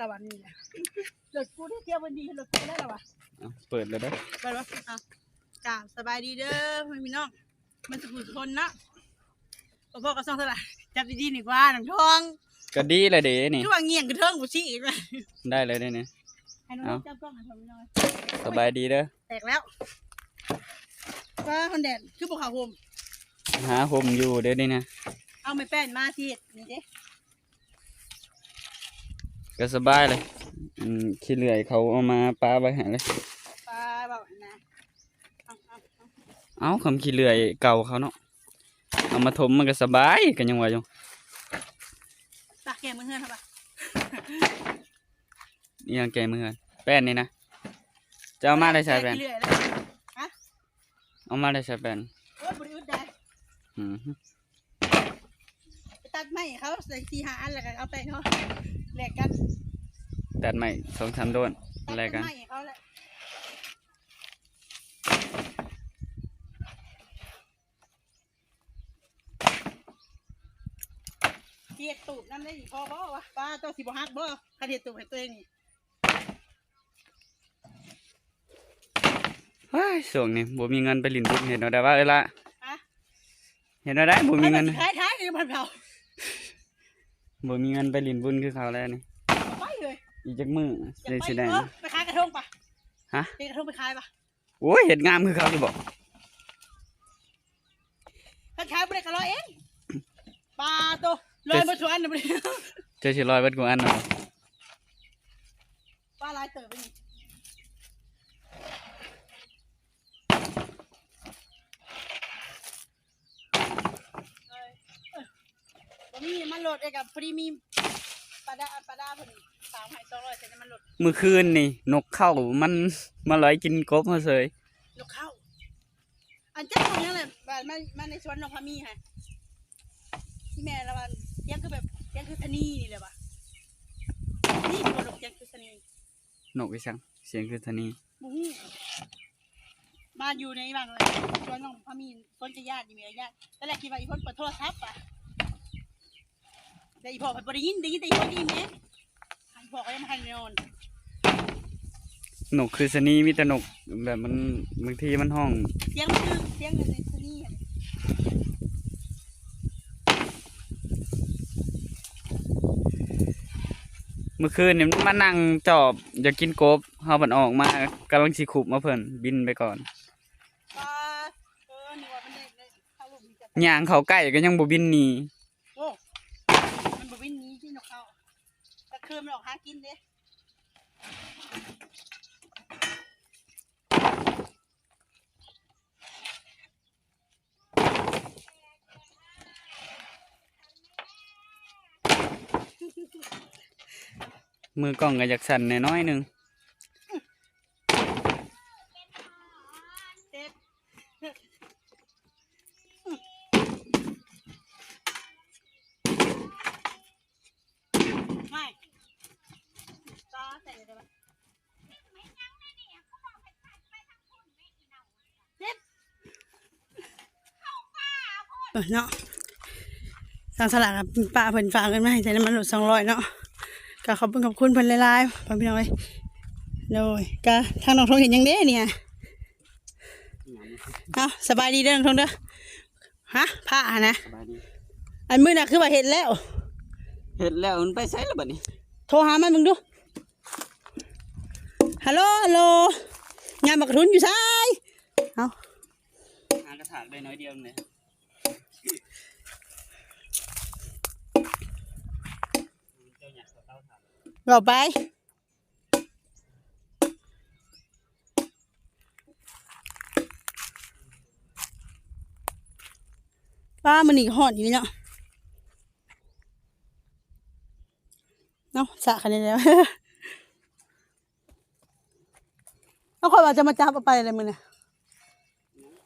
ละวันนี้แหละรถกูที่เที่ยววันดีรถกูได้ละวะเอาเปิดเลยเด้อไปวะอะกราบสบายดีเด้อพี่น้อง มันสุขคนนะพ่อพ่อก็ส่องเท่าไหร่จับดีๆหน่อยกว่าหนังทองก็ดีเลยเด้นี่คือว่าเงี่ยงกระเทิงกูชี้อีกเลยได้เลยได้นี่ ให้น้องๆจับกล้องหน่อยพี่น้องสบายดีเด้อ แตกแล้วว่าคนแดดคือพวกเขาผมหาผมอยู่เด้อนี่นะ เอาไม่แป้นมาทีนี่เด้ ก็สบายเลยอืมขี้เหลื่อยเขาเอามาปาไว้ให้เลยปลาบอกนะเอาเอาเอาเอ้าคำขี้เหลื่อยเก่าเขาเนาะเอามาถมมันก็สบายกันยังว่าอยู่ตากแกมือเฮือนครับปะนี่ยังแกมือกันแป้นนี่นะจะเอามาได้ใช้แป้นเรื่อยๆเลยเอามาได้ใช้แป้นโอ้ยบริอุดได้อืมไปตัดไม้เขาใส่สี่ห้าอันแล้วกันเอาไปเนาะแลกกัน ตัดใหม่สองสามโดนตัดอะไรกันไม้เขาแหละเทียดตูบน้ำได้อีกพอบ่วะป้าต้องสิบหักบ่คันเทียดตูบให้ตัวเองนี่เฮ้ยส่วงนี้บ่มีเงินไปลินบุญเห็นเอาได้ว่าเอ้ยละฮะเห็นเอาได้บ่มีเงินท้ายท้ายๆนี่มันเผาบ่มีเงินไปลินบุญคือเขาแล้วนี่เอาไปเลยอีกจักมืออย่าเลยไปสิได้เออไปขายกระทงปะฮะเด็กกระทงไปขายปะโอ้ยเห็ดงามคือเขาที่บอกถ้าขายไม่ได้ก็รอเองปลาตัวลอยมาชวนนะบ่ได้เจอสิลอยเบิดกูอันเนาะปลาลายเติบไปนี่เอ้ยเอ้ยบ่มีมันโหลดเองกับพอดีมีป ลาดาปลาดาพอดีสามหายสองร้อยใส่น้ำมันโหลดเมื่อคืนนี่ นกเข้ามันมาลอยกินกบมาเสยลูกเข้า อันเจ้าตรงนี้แหละบ้านมันมันในสวนนกพะมีค่ะที่แม่ละวันเลี้ยังคือแบบเลี้ยังคือชะนีนี่เลยปะนี่ตัวนกเลี้ยังคือชะนีนกอีสังเสียงคือทานีบูฮู้มาอยู่ในบางเลยชวนน้องพามีนต้นจะญาติอยู่มีญาติแต่แรกคิดว่าอีพ่นเปิดโทรศัพท์อะ แต่อีพ่อไปบริยินได้ยินแต่อีพ่อได้ยินเองอีพ่อก็ยังไม่ให้นอนนกคือสนีมีแต่นกแบบมันบางทีมันห้องเสียงมันคือเสียงในชะนีอะเมื่อคืนนี่มันมานั่งจอบอยากกินกบเฮาบันออกมากำลังสิขุบมาเพิ่นบินไปก่อนปลาเออนี่ว่ามันได้ได้เข้าลูกมีจับย่างเขาใกล้ก็ยังบ่บินหนี โอ้มันบวินนี้ที่นกเขาตะคืน มันออกหากินเด้มือกล้องก็อยากสั่นน้อยๆหนึง เด็ดไม่ตาใส่เลยได้ไหมเด็ด เออเนาะทางสลากกับป้าเพิ่นฝากเงินมาให้ใช้น้ำมันรถสองร้อยเนาะก็ขอบคุณขอบคุณเพิ่นหลายๆพ่อพี่น้องเอ้ยโดยก็ทางน้องทงเห็นยังเด้เนี่ยเอาสบายดีเด้อน้องทงเด้อฮะผ้านะสบายดีอันมือน่ะคือว่าเห็นแล้วเฮ็ดแล้วมันไปไสแล้วบัดนี้โทรหามันมึงดูฮัลโหลฮัลโหลงานบักกระทุนอยู่ซ้ายเอาหากระถางได้น้อยเดียวเนี่ย บอกไปป้ามันอีหอดอยู่เนาะเนาะสะคันนี้แล้วเอาคนว่าจะมาจับเอาไปอะไรมึงเนี่ย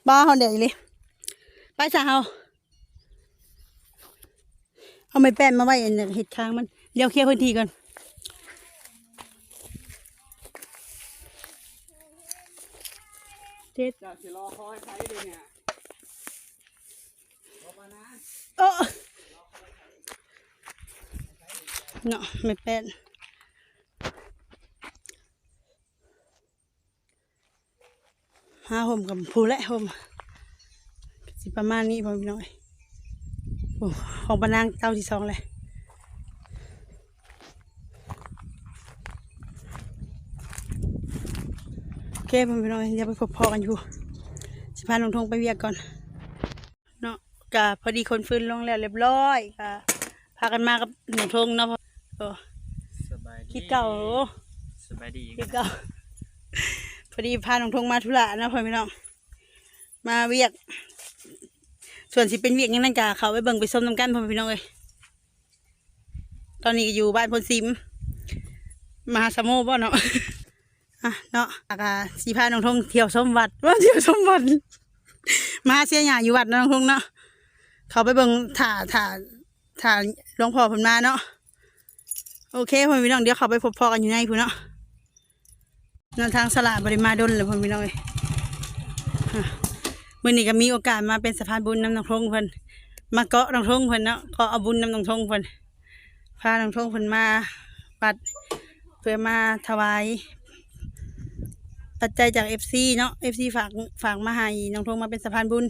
บ้าหอนเดี๋ยวอีเลยไปสาวเอาไม่แป้นมาไว้เห็ดค้างมันเดี๋ยวเคลียร์พื้นที่ก่อน เจจะสิรอคอยใช้เลยเนี่ยรอมานาเออเนาะไม่เป็นหาห่มกับผู้และห่มสิประมาณนี้พอพี่น้อยโอ้ของปนางเต้าที่สองเลย เคพ่อพี่น้อยอย่าไปพบพอกันอยู่สิพาลงทงไปเวียกก่อนเนาะกะพอดีคนฟื้นลงแล้วเรียบร้อยกะพากันมากับหนองทงเนาะพ่อโอ้สบายดีคิดเก่าสบายดีคิดเก่าพอดีพาหนองทงมาธุระนะพ่อพี่น้องมาเวียก ส่วนสิเป็นเวียกหยังนั่นกะเขาไปเบิ่งไปส้มน้ำกันพ่อพี่น้องเลยตอนนี้ก็อยู่บ้านพลซิม มหาสมุบ่เนาะ อะเนาะอากาสีพาน้องทงเที่ยวสมวัดว่าเที่ยวสมวัดมาเสียหยาอยู่วัดน้องทงเนาะเขาไปเบิ่งถ่าถ่าถ่าหลวงพ่อเพิ่นมาเนาะโอเคพ่อพี่น้องเดี๋ยวเขาไปพบพ่อกันอยู่ในพุ่นเนาะนนทางสลาบริมาดนเลยพ่อพี่น้องเอ้ยอะมื่อนี้ก็มีโอกาสมาเป็นสะพานบุญน้ำน้องทงเพิ่นมาเกาะน้องทงเพิ่นเนาะเกาะเอาบุญน้ำน้องทงเพิ่นพาน้องทงเพิ่นมาวัดเพื่อมาถวาย ปัจจัยจากเอฟซีเนาะเอฟซีฝากฝากมาให้น้องทงมาเป็นสะพานบุญ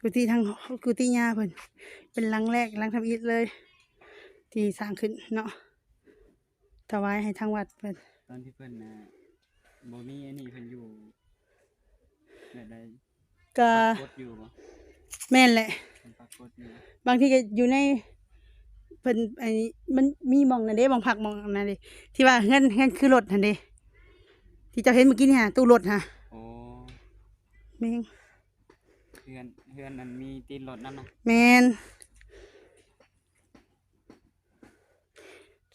กุฏิทางกุฏิยาเพิ่นเป็นหลังแรกหลังทำอิฐเลย ที่สร้างขึ้นเนาะถวายให้ทางวัดเพิ่นตอนที่เพิ่นน่ะบ่มีอันนี้เพิ่นอยู่แบบใดก็ปรากฏอยู่บ่แม่นแหละเพิ่นปรากฏอยู่บางทีก็อยู่ในเพิ่นไอ้มันมีหมองนั่นเด้หมองผักหมองนั่นเด้ที่ว่าเฮือนเฮือนคือรถนั่นเด้ที่เจ้าเห็นเมื่อกี้นี่ฮะตู้รถฮะโอ้แม่งเฮือนเฮือนนั้นมีตีนรถนำนะแม่น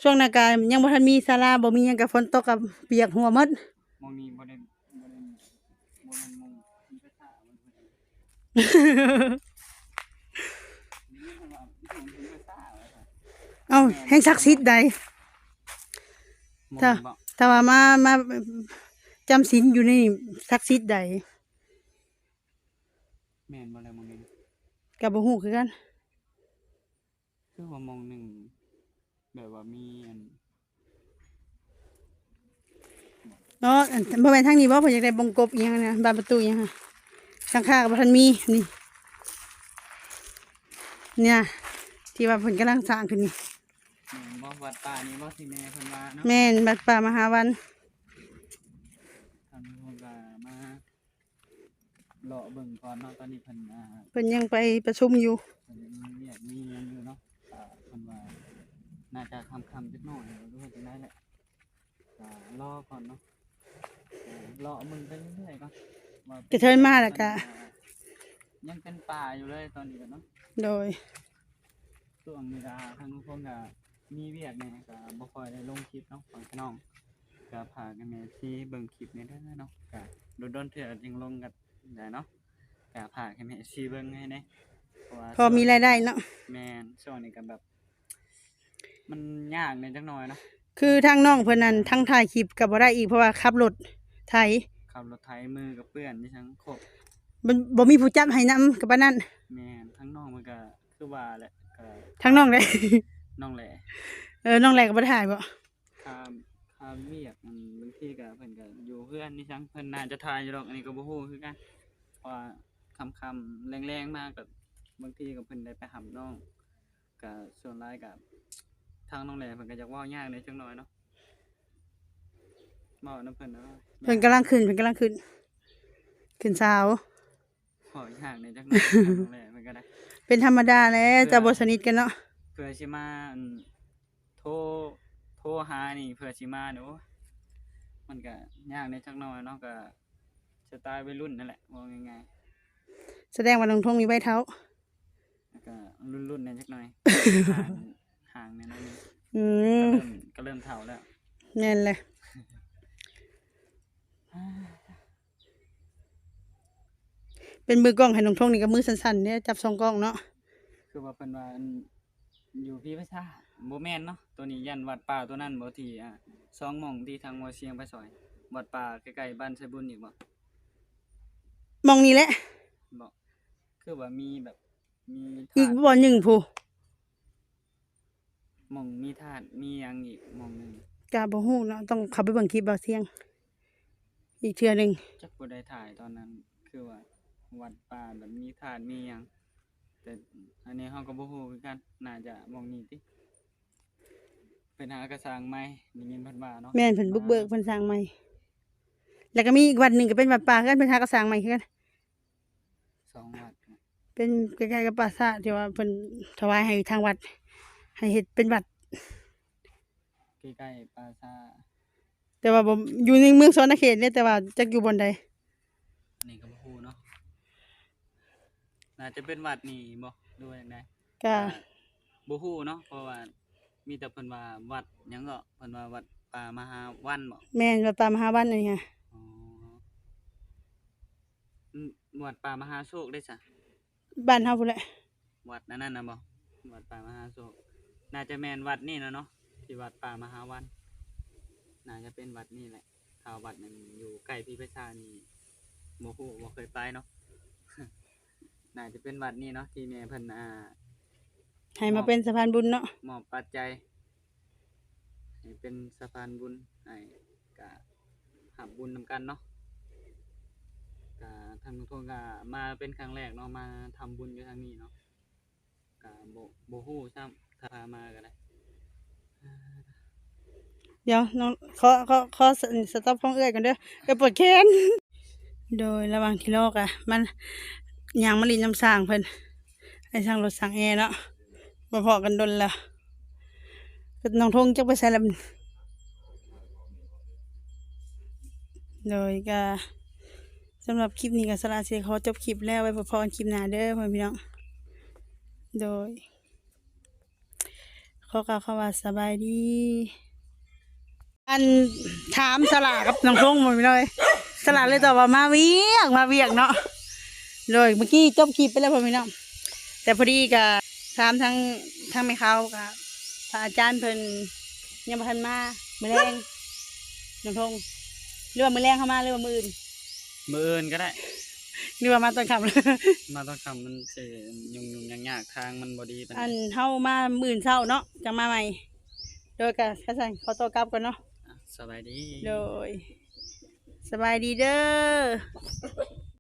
ช่วงหนากายังบ่ทันมีศาลาบ่มีหยังกับฝนตกกับเปียกหัวหมดมองนี้บ่ได้บ่ได้บ่แม่นมองมีภาษามันเพิ่นนี่เพิ่นว่ามีภาษาว่าซั่น เอ้าแห่งศักดิ์สิทธิ์ใดมองถ้าบ่ถ้าว่ามามาจำศีลอยู่ในนี่ศักดิ์สิทธิ์ใดแม่นบ่แล้วมองนี้ก็บ่ฮู้คือกันคือว่ามองหนึ่งแบบว่ามีอันเนาะอันบ่แม่นทางนี้บ่เพิ่นอยากได้บงกบอีหยังนะบานประตูอีหยังฮะสังฆาก็บ่ทันมีนี่เนี่ยที่ว่าเพิ่นกำลังสร้างขึ้นนี่แม่นบ่ วัดป่านี่บ่สิแม่เพิ่นว่าเนาะแม่นบัดป่ามหาวันทางเพิ่นก็มาเลาะเบิ่งก่อนเนาะตอนนี้เพิ่นอ่าเพิ่นยังไปประชุมอยู่ เพิ่นมีเรียกมีหยังอยู่เนาะอ่าเพิ่นว่าน่าจะค่ำๆจักหน่อยบ่รู้ว่าจังไดแหละก็รอก่อนเนาะอ่าเลาะมึงไปเรื่อยๆก่อนว่าจะเทินมาแล้วก็ ยังเป็นป่าอยู่เลยตอนนี้ก็เนาะ โดย ช่วงเวลาทางพวกก็ มีเวียกเนี่ยก็บ่ค่อยได้ลงคลิปเนาะของพี่น้องก็พากันแม่ที่เบิ่งคลิปเนี่ยเด้อเนาะก็โดนๆเทื่อจึงลงกันได้เนาะก็พากันแม่ที่เบิ่งให้แน่เพราะว่าพอมีรายได้เนาะแม่นช่วงนี้ก็แบบ มันยากในจักหน่อยเนาะคือทางน้องเพิ่นนั้นทั้งถ่ายคลิปก็บ่ได้อีกเพราะว่าขับรถไถขับรถไถมือกับเปื้อนที่ทั้งครบบ่บ่มีผู้จับให้นํกับปานนั้นแม่นทั้งน้องมันก็คือว่าแหละก็ ทางน้องได้ น้องแหละเออน้องแหลกก็บ่ได้ถ่ายบ่คาคาเวียกมันบางทีก็เพิ่นก็อยู่เพื่อนนี่จังเพิ่นน่าจะทายอยู่ดอกอันนี้ก็บ่ฮู้คือกันเพราะว่าคำๆแรงๆมากก็บางทีก็เพิ่นได้ไปหาน้องก็ส่วนหลายก็ทางน้องแหล่เพิ่นก็อยากเว้ายากในจังหน่อยเนาะเว้านำเพิ่นเนาะเพิ่นกำลังขึ้นเพิ่นกำลังขึ้น ขึ้นสาวเว้ายากในจังหน่อยทางน้องแหล่เพิ่นก็ได้ เป็นธรรมดาแหล้วจะบ่สนิทกันเนาะ เพื่อสิมาอันโทรโทรหานี่ เพื่อสิมาเนาะมันก็ยากในจักหน่อยเนาะก็สไตล์วัยรุ่นนั่นแหละว่าง่ายๆแสดงว่าน้องทงมีใบเท้าแล้วก็รุ่นๆเนี่ยจักหน่อย ห่างห่างเนี่ยน้อยหนึงอืก็มเริ่มก็เริ่มเฒ่าแล้ว แน่นเลยเป็นมือกล้องให้น้องทงนี่ก็มือสั่นๆเนี่ยจับสองกล้องเนาะคือว่าเป็นว่าอัน อยู่พี่ประชาบ่แม่นเนาะตัวนี้ยันวัดป่าตัวนั้นบ่ที่อ่าสองหม่องที่ทางวัวเชียงไปซอยวัดป่าใกล้ๆบ้านไสบุญอีกบ่มองนี่แหละบ่คือว่ามีแบบมีอีกถาดบ่อหนึ่งผู้มหมองมีธาตุมีหยังอีกหมองหนึงกาบ่ฮู้เนาะต้องเข้าไปเบิ่งคลิปเบาเสียง อีกเทื่อหนึงจักบ่ได้ถ่ายตอนนั้น คือว่าวัดป่าแบบมีธาตุมีหยัง แต่อันนี้เฮาก็บ่ฮู้คือกันน่าจะหมองนี้ติเป็นหากระสร้างใหม่ได้ยินเพิ่นว่าเนาะแม่นเพิ่นบุกเบิกเพิ่นสร้างใหม่ แล้วก็มีอีกวัดหนึงก็เป็นวัดป่าคือกันเพิ่นหากระสร้างใหม่คือกัน สองวัดเป็นใกล้ๆกับปราสาทที่ว่าเพิ่นถวายให้ทางวัด ให้เฮ็ดเป็นวัด ใกล้ๆปราสาทแต่ว่าบ่อยู่ในเมืองสวนเขตเนี่ยแต่ว่าจักอยู่บนใด อันนี้ก็บ่ ฮู้เนาะน่าจะเป็นวัดนี่บ่ดูว่าจังไดก็บ่ฮู้เนาะเพราะว่ามีแต่เพิ่นว่าวัดหยังก็เพิ่นว่าวัดป่ามหาวันบ่แม่นวัดป่ามหาวันอันนี้ค่ะอ๋ออืมวัดป่ามหาโชคได้ซะบ้านเฮาพุ่นแหละวัดนั่นน่ะนะบ่วัดป่ามหาโชคน่าจะแม่นวัดนี่นะเนาะที่วัดป่ามหาวันน่าจะเป็นวัดนี่แหละถ้าวัดนั้นอยู่ใกล้พิพิธภัณฑ์นี่บ่ฮู้บ่เคยไปเนาะ น่าจะเป็นวัดนี่เนาะที่แม่เพิ่นอ่าให้มาเป็นสะพานบุญเนาะมอบปัจจัยให้เป็นสะพานบุญให้กะหับบุญนำกันเนาะกะทางทุกคนกะมาเป็นครั้งแรกเนาะมาทำบุญอยู่ทางนี้เนาะกะโบโบฮู้ซ้ำถ้าพามาก็ได้เดี๋ยวน้องขอขอขอสต็อปของเอื้อยก่อนเด้อเอื้อยปวดแขนโดยระหว่างที่รอกอะมัน ยางมะลินน้ำสร้างเพิ่นให้สร้างรถสร้างแอร์เนาะมาพอกันดนละก็น้องทงจักไปใส่ละมันโดยก็สำหรับคลิปนี้ก็สลาเสียขอจบคลิปแล้วไว้พอกันคลิปหน้าเด้อพ่อพี่น้องโดยขอกล่าวคำว่าสบายดีอันถามสลากับน้องทงหมดเลยสลาเลยตอบว่ามาเวียกมาเวียกเนาะ เลยเมื่อกี้จบคลิปไปแล้วพ่อพี่น้องแต่พอดีกับถามทั้งทั้งแม่เขากับพระอาจารย์เพิ่นยังบ่ทันมามื้อแรงน้องทงหรือว่ามื้อแรงเข้ามาหรือว่ามื้ออื่นมื้ออื่นก็ได้หรือว่ามาตอนค่ำมาต้องคำมันสิยุ่งๆยากๆทางมันบ่ดีปานอัใดนเฮามามื้ออื่นเช้าเนาะจังมาใหม่ โดยกับข้าสันขอตัวกลับก่อนเนาะอะสบายดี โดย สบายดีเด้อ